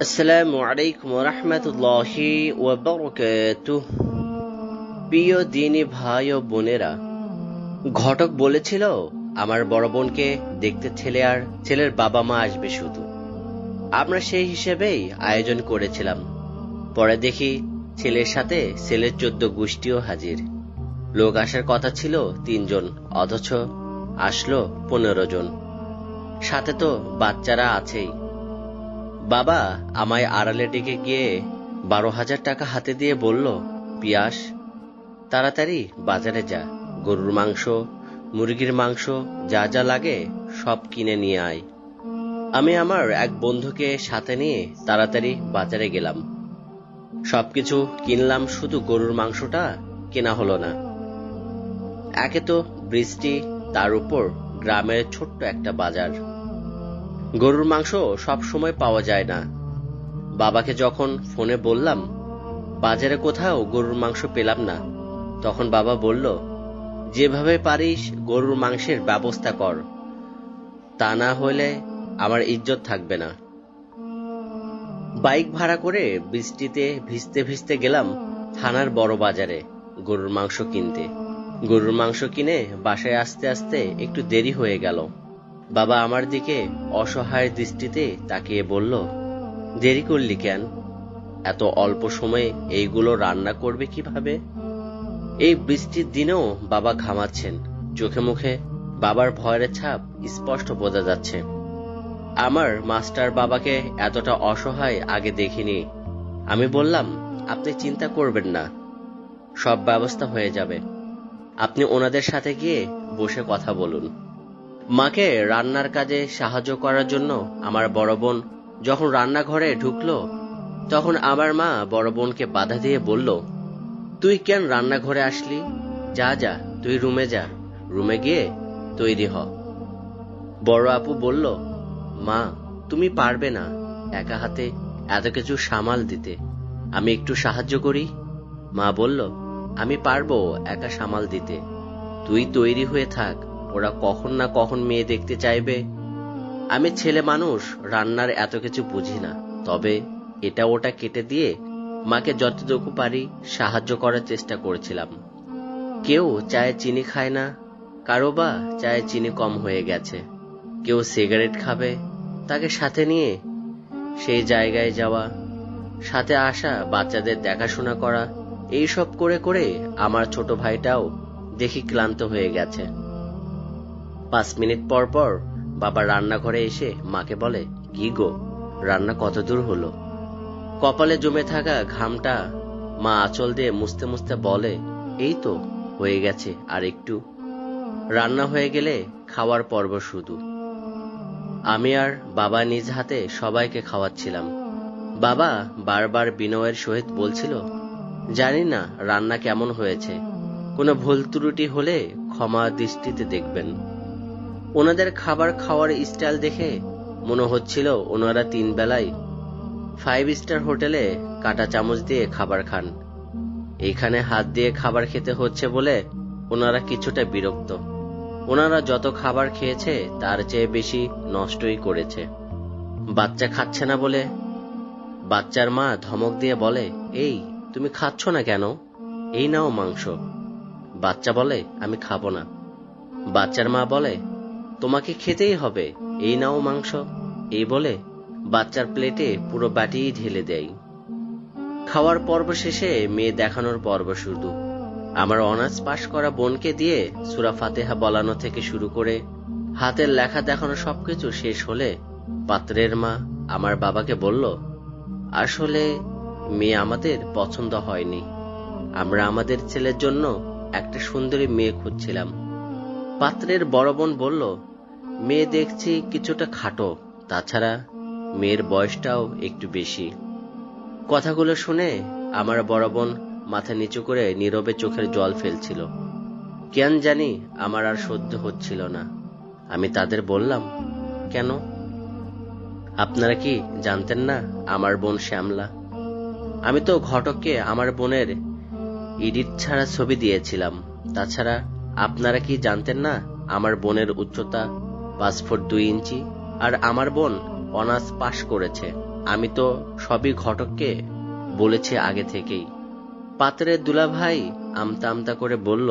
আসসালামু আলাইকুম রহমতুল্লাহি ওয়াবারাকাতুহ প্রিয় দিনী ভাই ও বোনেরা, ঘটক বলেছিল, আমার বড় বোনকে দেখতে ছেলে আর ছেলের বাবা মা আসবে শুধু। আমরা সেই হিসেবেই আয়োজন করেছিলাম। পরে দেখি ছেলের সাথে ছেলের চোদ্দ গোষ্ঠীও হাজির। লোক আসার কথা ছিল তিনজন, অথচ আসলো পনেরো জন। সাথে তো বাচ্চারা আছেই। বাবা আমায় আড়ালে ডেকে গিয়ে বারো হাজার টাকা হাতে দিয়ে বলল, পিয়াস, তাড়াতাড়ি বাজারে যা। গরুর মাংস, মুরগির মাংস, যা যা লাগে সব কিনে নিয়ে আয়। আমি আমার এক বন্ধুকে সাথে নিয়ে তাড়াতাড়ি বাজারে গেলাম। সবকিছু কিনলাম, শুধু গরুর মাংসটা কেনা হলো না। একে তো বৃষ্টি, তার উপর গ্রামের ছোট্ট একটা বাজার। গরুর মাংস সব সময় পাওয়া যায় না। বাবাকে যখন ফোনে বললাম, বাজারে কোথাও গরুর মাংস পেলাম না, তখন বাবা বলল, যেভাবে পারিস গরুর মাংসের ব্যবস্থা কর। তা না হলে আমার ইজ্জত থাকবে না। বাইক ভাড়া করে বৃষ্টিতে ভিজতে ভিজতে গেলাম থানার বড় বাজারে গরুর মাংস কিনতে। গরুর মাংস কিনে বাসায় আসতে আসতে একটু দেরি হয়ে গেল। বাবা আমার দিকে অসহায় দৃষ্টিতে তাকিয়ে বলল, দেরি করলি কেন? এত অল্প সময়ে এইগুলো রান্না করবে কীভাবে? এই বৃষ্টির দিনেও বাবা ঘামাচ্ছেন। চোখে মুখে বাবার ভয়ের ছাপ স্পষ্ট বোঝা যাচ্ছে। আমার মাস্টার বাবাকে এতটা অসহায় আগে দেখিনি। আমি বললাম, আপনি চিন্তা করবেন না। সব ব্যবস্থা হয়ে যাবে। আপনি ওনাদের সাথে গিয়ে বসে কথা বলুন। মাকে রান্নার কাজে সাহায্য করার জন্য আমার বড় বোন যখন রান্নাঘরে ঢুকলো, তখন আমার মা বড় বোনকে বাধা দিয়ে বলল, তুই কেন রান্নাঘরে আসলি? যা যা, তুই রুমে যা, রুমে গিয়ে তৈরি হ। বড় আপু বলল, মা, তুমি পারবে না একা হাতে এত কিছু সামাল দিতে। আমি একটু সাহায্য করি? মা বলল, আমি পারব একা সামাল দিতে। তুই তৈরি হয়ে থাক ওরা কখন না কখন মেয়ে দেখতে চাইবে? আমি ছেলে মানুষ, রান্নার এত কিছু বুঝি না। তবে এটা ওটা কেটে দিয়ে মাকে যতটুকু পারি সাহায্য করার চেষ্টা করেছিলাম। কেউ চায়ে চিনি খায় না, কারও বা চায়ে চিনি কম হয়ে গেছে। কেউ সিগারেট খাবে, তাকে সাথে নিয়ে সেই জায়গায় যাওয়া, সাথে আসা, বাচ্চাদের দেখাশোনা করা এই সব করে করে আমার ছোট ভাইটাও দেখি ক্লান্ত হয়ে গেছে। পাঁচ মিনিট পর পর বাবা রান্নাঘরে এসে মাকে বলে, কি গো, রান্না কত দূর হলো? কপালে জমে থাকা ঘামটা মা আঁচল দিয়ে মুছতে মুছতে বলে, এই তো, হয়ে গেছে, আর একটু। রান্না হয়ে গেলে খাওয়ার পর্ব শুধু আমি আর বাবা নিজ হাতে সবাইকে খাওয়াচ্ছিলাম। বাবা বারবার বিনয়ের সহিত বলছিল, জানি না রান্না কেমন হয়েছে। কোনো ভুল ত্রুটি হলে ক্ষমা দৃষ্টিতে দেখবেন। ওনাদের খাবার খাওয়ার স্টাইল দেখে মনে হচ্ছিল ওনারা তিন বেলায় ফাইভ স্টার হোটেলে কাটা চামচ দিয়ে খাবার খান। এখানে হাত দিয়ে খাবার খেতে হচ্ছে বলে ওনারা কিছুটা বিরক্ত। ওনারা যত খাবার খেয়েছে, তার চেয়ে বেশি নষ্টই করেছে। বাচ্চা খাচ্ছে না বলে বাচ্চার মা ধমক দিয়ে বলে, এই, তুমি খাচ্ছ না কেন? এই নাও মাংস। বাচ্চা বলে, আমি খাব না। বাচ্চার মা বলে তোমাকে খেতেই হবে। এই নাও মাংস। এই বলে বাচ্চার প্লেটে পুরো বাটিই ঢেলে দেয়। খাওয়ার পর্ব শেষে মেয়ে দেখানোর পর্ব শুরু। আমার অনার্স পাশ করা বোনকে দিয়ে সুরা ফাতেহা বলানো থেকে শুরু করে হাতের লেখা দেখানো সবকিছু শেষ হলে পাত্রের মা আমার বাবাকে বলল, আসলে মেয়ে আমাদের পছন্দ হয়নি। আমরা আমাদের ছেলের জন্য একটা সুন্দরী মেয়ে খুঁজছিলাম। পাত্রের বড় বোন বলল, মেয়ে দেখছি কিছুটা খাটো, তাছাড়া মেয়ের বয়সটাও একটু বেশি। কথাগুলো শুনে আমার বড় বোন মাথা নিচু করে নীরবে চোখের জল ফেলছিল। কেন জানি আমার আর সহ্য হচ্ছিল না। আমি তাদের বললাম, কেন? আপনারা কি জানতেন না আমার বোন শ্যামলা? আমি তো ঘটককে আমার বোনের ইডিট ছাড়া ছবি দিয়েছিলাম। তাছাড়া আপনারা কি জানতেন না আমার বোনের উচ্চতা পাঁচ ফুট দুই ইঞ্চি আর আমার বোন অনার্স পাশ করেছে? আমি তো সবই ঘটককে বলেছি আগে থেকেই। পাত্রের দুলাভাই আমতা আমতা করে বলল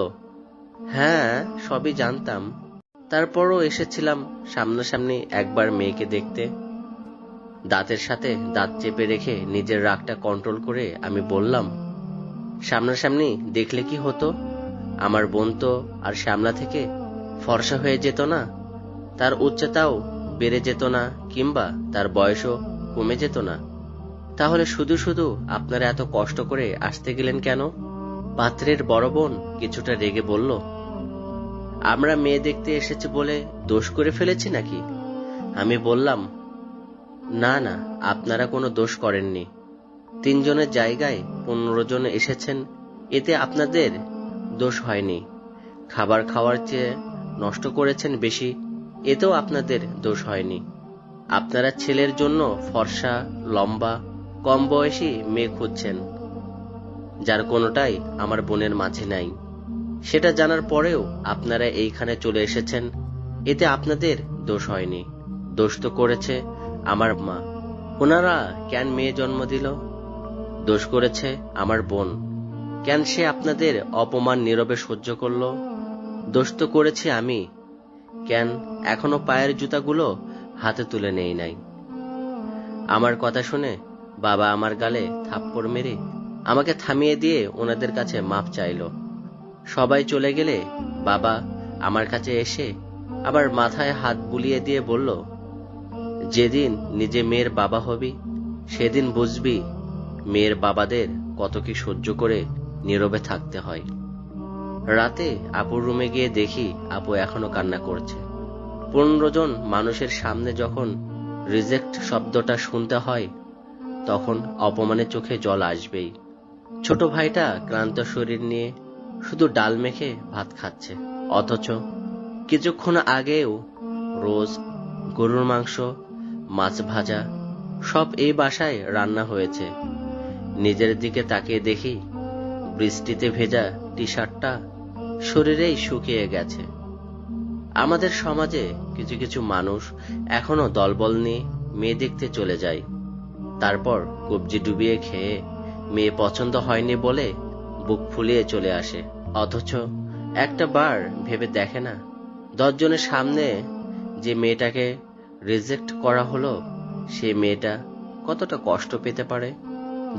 হ্যাঁ সবই জানতাম। তারপরও এসেছিলাম সামনাসামনি একবার মেয়েকে দেখতে। দাঁতের সাথে দাঁত চেপে রেখে নিজের রাগটা কন্ট্রোল করে আমি বললাম, সামনাসামনি দেখলে কি হতো? আমার বোন তো আর সামনা থেকে ফর্সা হয়ে যেত না, তার উচ্চতাও বেড়ে যেত না কিংবা তার বয়সও কমে যেত না। তাহলে শুধু শুধু আপনারা এত কষ্ট করে আসতে গেলেন কেন? পাত্রের বড় বোন কিছুটা রেগে বলল, আমরা মেয়ে দেখতে এসেছি বলে দোষ করে ফেলেছি নাকি? আমি বললাম, না না, আপনারা কোনো দোষ করেননি। তিনজনের জায়গায় পনেরো জন এসেছেন, এতে আপনাদের দোষ হয়নি। খাবার খাওয়ার চেয়ে নষ্ট করেছেন বেশি, এতেও আপনাদের দোষ হয়নি। আপনারা ছেলের জন্য ফর্সা, লম্বা, কম বয়সী মেয়ে খুঁজছেন, যার কোনোটাই আমার বোনের মাঝে নাই। সেটা জানার পরেও আপনারা এইখানে চলে এসেছেন, এতে আপনাদের দোষ হয়নি। দোষ তো করেছে আমার মা। ওনারা কেন মেয়ে জন্ম দিল? দোষ করেছে আমার বোন। কেন সে আপনাদের অপমান নীরবে সহ্য করল? দোষ তো করেছি আমি। কেন এখনও পায়ের জুতাগুলো হাতে তুলে নেই নাই? আমার কথা শুনে বাবা আমার গালে থাপ্পড় মেরে আমাকে থামিয়ে দিয়ে ওনাদের কাছে মাপ চাইল। সবাই চলে গেলে বাবা আমার কাছে এসে আবার মাথায় হাত বুলিয়ে দিয়ে বলল, যেদিন নিজে মেয়ের বাবা হবি, সেদিন বুঝবি মেয়ের বাবাদের কত কি সহ্য করে নীরবে থাকতে হয়। রাতে আপুর রুমে গিয়ে দেখি আপু এখনও কান্না করছে। পনেরো জন মানুষের সামনে যখন রিজেক্ট শব্দটা শুনতে হয়, তখন অপমানের চোখে জল আসবেই। ছোট ভাইটা ক্লান্ত শরীর নিয়ে শুধু ডাল মেখে ভাত খাচ্ছে। অথচ কিছুক্ষণ আগেও রোজ গরুর মাংস, মাছ ভাজা সব এই বাসায় রান্না হয়েছে। নিজের দিকে তাকিয়ে দেখি বৃষ্টিতে ভেজা টি শার্টটা শরীরেই শুকিয়ে গেছে। আমাদের সমাজে কিছু কিছু মানুষ এখনও দলবল নিয়ে মেয়ে দেখতে চলে যায়। তারপর কবজি ডুবিয়ে খেয়ে মেয়ে পছন্দ হয়নি বলে বুক ফুলিয়ে চলে আসে। অথচ একটা বার ভেবে দেখে না, দশজনের সামনে যে মেয়েটাকে রিজেক্ট করা হলো, সে মেয়েটা কতটা কষ্ট পেতে পারে?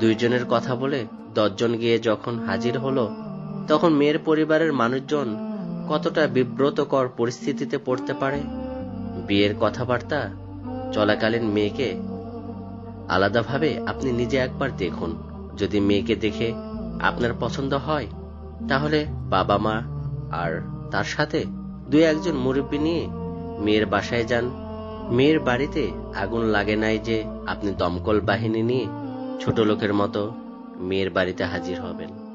দুইজনের কথা বলে দশজন গিয়ে যখন হাজির হলো, তখন মেয়ের পরিবারের মানুষজন কতটা বিব্রতকর পরিস্থিতিতে পড়তে পারে? বিয়ের কথাবার্তা চলাকালীন মেয়েকে আলাদাভাবে আপনি নিজে একবার দেখুন। যদি মেয়েকে দেখে আপনার পছন্দ হয়, তাহলে বাবা মা আর তার সাথে দুই একজন মুরব্বী নিয়ে মেয়ের বাসায় যান। মেয়ের বাড়িতে আগুন লাগে নাই যে আপনি দমকল বাহিনী নিয়ে ছোট লোকের মতো মেয়ের বাড়িতে হাজির হবেন।